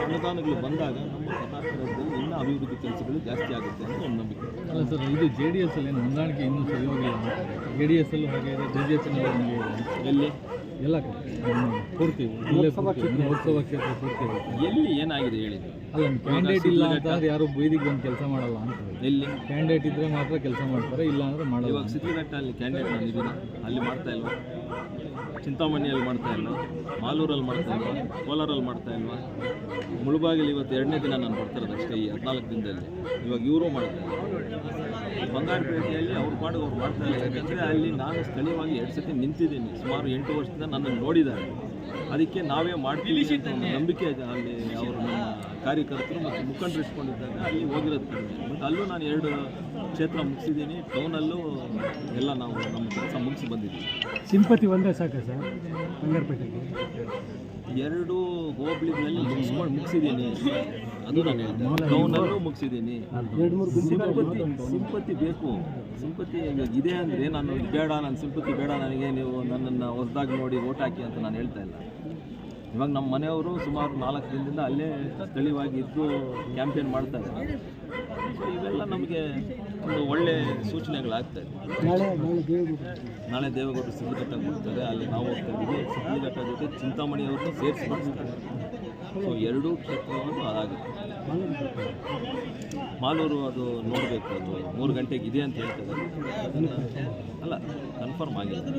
ಅನುದಾನಗಳು ಬಂದಾಗ ನಮ್ಮ ಕರ್ನಾಟಕ ರಾಜ್ಯದಲ್ಲಿ ಇನ್ನೂ ಅಭಿವೃದ್ಧಿ ಕೆಲಸಗಳು ಜಾಸ್ತಿ ಆಗುತ್ತೆ ಅಂತ ಒಂದು ನಂಬಿಕೆ. ಅಲ್ಲ ಸರ್ ಇದು ಜೆ ಡಿ ಎಸ್ ಅಲ್ಲಿ ಏನು ಹೊಂದಾಣಿಕೆ ಇನ್ನೂ ಸರಿ ಹೋಗಿಲ್ಲ ಜೆ ಡಿ ಎಸ್ ಅಲ್ಲೂ ಹಾಗೆ ಇದೆ ಬಿ ಜೆ ಪಿನಲ್ಲೂ ಹಾಗೆ ಇದೆ. ಎಲ್ಲಿ? ಎಲ್ಲ ಪೂರ್ತಿ ಲೋಕಸಭಾ ಕ್ಷೇತ್ರ. ಪೂರ್ತಿ ಎಲ್ಲಿ ಏನಾಗಿದೆ ಹೇಳಿ ಅಲ್ಲ ಕ್ಯಾಂಡಿಡೇಟ್ ಇಲ್ಲ ಅಂತ ಯಾರು ಬೈದಿಗೆ ಬಂದು ಕೆಲಸ ಮಾಡಲ್ಲ ಅಂತ ಎಲ್ಲಿ? ಕ್ಯಾಂಡಿಡೇಟ್ ಇದ್ರೆ ಮಾತ್ರ ಕೆಲಸ ಮಾಡ್ತಾರೆ ಇಲ್ಲ ಅಂದ್ರೆ ಮಾಡಲ್ಲ ಇವಾಗ ಅಲ್ಲಿ ಕ್ಯಾಂಡಿಡೇಟ್ ಅಲ್ಲಿ ಮಾಡ್ತಾ ಇಲ್ವಾ? ಚಿಂತಾಮಣಿಯಲ್ಲಿ ಮಾಡ್ತಾ ಇಲ್ವಾ? ಮಾಲೂರಲ್ಲಿ ಮಾಡ್ತಾ ಇಲ್ವಾ? ಕೋಲಾರಲ್ಲಿ ಮಾಡ್ತಾ ಇಲ್ವಾ? ಮುಳುಬಾಗಿಲು ಇವತ್ತು ಎರಡನೇ ದಿನ ನಾನು ಬರ್ತಾ ಇರೋದು ಅಷ್ಟೇ, ಈ ಹದಿನಾಲ್ಕು ದಿನದಲ್ಲಿ. ಇವಾಗ ಇವರು ಮಾಡ್ತಾ ಬಂಗಾರಪೇಟೆಯಲ್ಲಿ ಅವ್ರು ಮಾಡಿ ಅವ್ರು ಮಾಡ್ತಾ ಇಲ್ಲ ಯಾಕಂದರೆ ಅಲ್ಲಿ ನಾನು ಸ್ಥಳೀಯವಾಗಿ ಎರಡು ಸತಿ ನಿಂತಿದ್ದೀನಿ. ಸುಮಾರು ಎಂಟು ವರ್ಷದಿಂದ ನನ್ನನ್ನು ನೋಡಿದ್ದಾರೆ. ಅದಕ್ಕೆ ನಾವೇ ಮಾಡ್ತೀವಿ ಅಂತ ಒಂದು ನಂಬಿಕೆ ಇದೆ ಅಲ್ಲಿ ಅವರು ನಮ್ಮ ಕಾರ್ಯಕರ್ತರು ಮತ್ತು ಮುಖಂಡರು ಇಟ್ಕೊಂಡಿದ್ದಾಗ ಅಲ್ಲಿ ಹೋಗಿರೋದು ಕಡಿಮೆ. ಬಟ್ ಅಲ್ಲೂ ನಾನು ಎರಡು ಕ್ಷೇತ್ರ ಮುಗಿಸಿದ್ದೀನಿ. ಟೌನಲ್ಲೂ ಎಲ್ಲ ನಾವು ನಮ್ಮ ಕೆಲಸ ಮುಗಿಸಿ ಬಂದಿದ್ದೀವಿ. ಸಿಂಪತಿ ಒಂದೇ ಸಾಕ ಸರ್? ಬಂಗಾರಪೇಟೆಗೆ? ಎರಡು ಹೋಬಳಿಗಳಲ್ಲಿ ಮುಗಿಸ್ಕೊಂಡು ಮುಗಿಸಿದ್ದೀನಿ. ಅದು ನಾನು ಹೇಳ್ತೇನೆ ಮುಗಿಸಿದ್ದೀನಿ. ಸಿಂಪತಿ ಸಿಂಪತಿ ಬೇಕು. ಸಿಂಪತಿ ಇದೆ ಅಂದರೆ ನಾನು ಬೇಡ ನನ್ನ ಸಿಂಪತಿ ಬೇಡ ನನಗೆ ನೀವು ನನ್ನನ್ನು ಹೊಸದಾಗಿ ನೋಡಿ ಓಟ್ ಹಾಕಿ ಅಂತ ನಾನು ಹೇಳ್ತಾ ಇಲ್ಲ. ಇವಾಗ ನಮ್ಮ ಮನೆಯವರು ಸುಮಾರು ನಾಲ್ಕು ದಿನದಿಂದ ಅಲ್ಲೇ ಸ್ಥಳೀಯವಾಗಿ ಇದ್ದು ಕ್ಯಾಂಪೇನ್ ಮಾಡ್ತಾ ಇದ್ದಾರೆ. ಇವೆಲ್ಲ ನಮಗೆ ಒಂದು ಒಳ್ಳೆ ಸೂಚನೆಗಳಾಗ್ತಾ ಇದೆ. ನಾಳೆ ನಾಳೆ ದೇವಗುಡಿ ನಾಳೆ ದೇವೇಗೌಡರು ಸಿದ್ಧಘಟ್ಟಕ್ಕೆ ಬರ್ತಾರೆ ಅಲ್ಲಿ ನಾವು ಹೋಗ್ತಾ ಇದ್ದೀವಿ. ಸಿದ್ಧಘಟ್ಟ ಜೊತೆ ಚಿಂತಾಮಣಿಯವ್ರನ್ನೂ ಸೇರಿಸಿ ಬರ್ತಾರೆ ಸೊ, ಎರಡೂ ಕ್ಷೇತ್ರವನ್ನು ಹಾಳಾಗುತ್ತೆ ಮಾಲೂರು ಅದು ನೋಡಬೇಕು ಅದು. ಮೂರು ಗಂಟೆಗೆ ಇದೆ ಅಂತ ಹೇಳ್ತಾರೆ. ಅದನ್ನು ಅಲ್ಲ ಕನ್ಫರ್ಮ್ ಆಗಿದೆ